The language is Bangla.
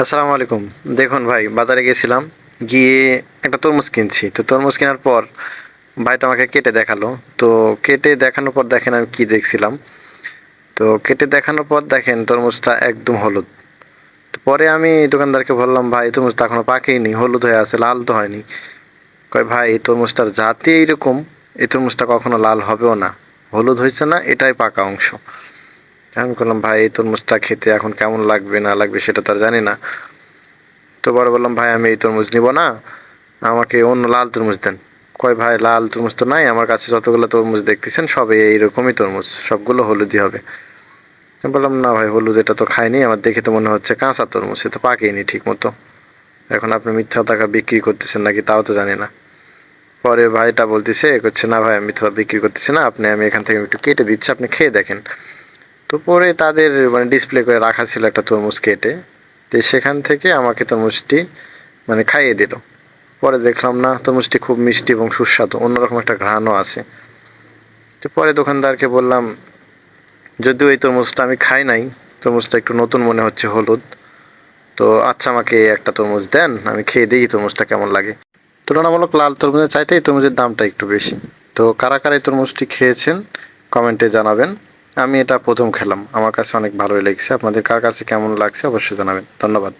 আসসালামু আলাইকুম। দেখুন ভাই, বাজারে গেছিলাম, গিয়ে একটা তরমুজ কিনছি। তো তরমুজ কেনার পর ভাইটা আমাকে কেটে দেখাল। তো কেটে দেখানোর পর দেখেন আমি কি দেখছিলাম। তো কেটে দেখানোর পর দেখেন তরমুজটা একদম হলুদ। তো পরে আমি দোকানদারকে বললাম, ভাই তরমুজটা এখনও পাকেনি হলুদ হয়ে আছে, লাল তো হয়নি। কয়, ভাই, এই তরমুজটার জাতি এইরকম, এই তরমুজটা কখনো লাল হবেও না। হলুদ হয়েছে না, এটাই পাকা অংশ। আমি বললাম, ভাই, এই তরমুজটা খেতে এখন কেমন লাগবে না লাগবে সেটা তো আর জানি না। তো বড় বললাম, ভাই, আমি এই তরমুজ নিব না, আমাকে অন্য লাল তরমুজ দেন। কয়, ভাই, লাল তরমুজ তো নাই, আমার কাছে যতগুলো তরমুজ দেখতেছেন সবে এইরকমই তরমুজ, সবগুলো হলুদই হবে। বললাম, না ভাই, হলুদ এটা তো খাইনি, আমার দেখে তো মনে হচ্ছে কাঁচা তরমুজ, সে তো পাকেনি ঠিক মতো এখন আপনি মিথ্যা টাকা বিক্রি করতেছেন নাকি তাও তো জানি না। পরে ভাইটা বলতেছে করছে, না ভাই, আমি মিথ্যা বিক্রি করতেছি না, আপনি, আমি এখান থেকে একটু কেটে দিচ্ছি, আপনি খেয়ে দেখেন। তো পরে তাদের মানে ডিসপ্লে করে রাখা ছিল একটা তরমুজ কেটে। তো সেখান থেকে আমাকে তরমুজটি মানে খাইয়ে দিল। পরে দেখলাম, না, তরমুজটি খুব মিষ্টি এবং সুস্বাদু, অন্যরকম একটা ঘ্রাণও আছে। তো পরে দোকানদারকে বললাম, যদিও এই তরমুজটা আমি খাই নাই, তরমুজটা একটু নতুন মনে হচ্ছে, হলুদ। তো আচ্ছা আমাকে একটা তরমুজ দেন, আমি খেয়ে দেখি তরমুজটা কেমন লাগে। তুলনামূলক লাল তরমুজের চাইতে এই তরমুজের দামটা একটু বেশি। তো কারা কারা এই তরমুজটি খেয়েছেন, কমেন্টে জানাবেন। আমি এটা প্রথম খেলাম। আমার কাছে অনেক ভালোই লেগেছে। আপনাদের কার কাছে কেমন লাগছে অবশ্যই জানাবেন। ধন্যবাদ।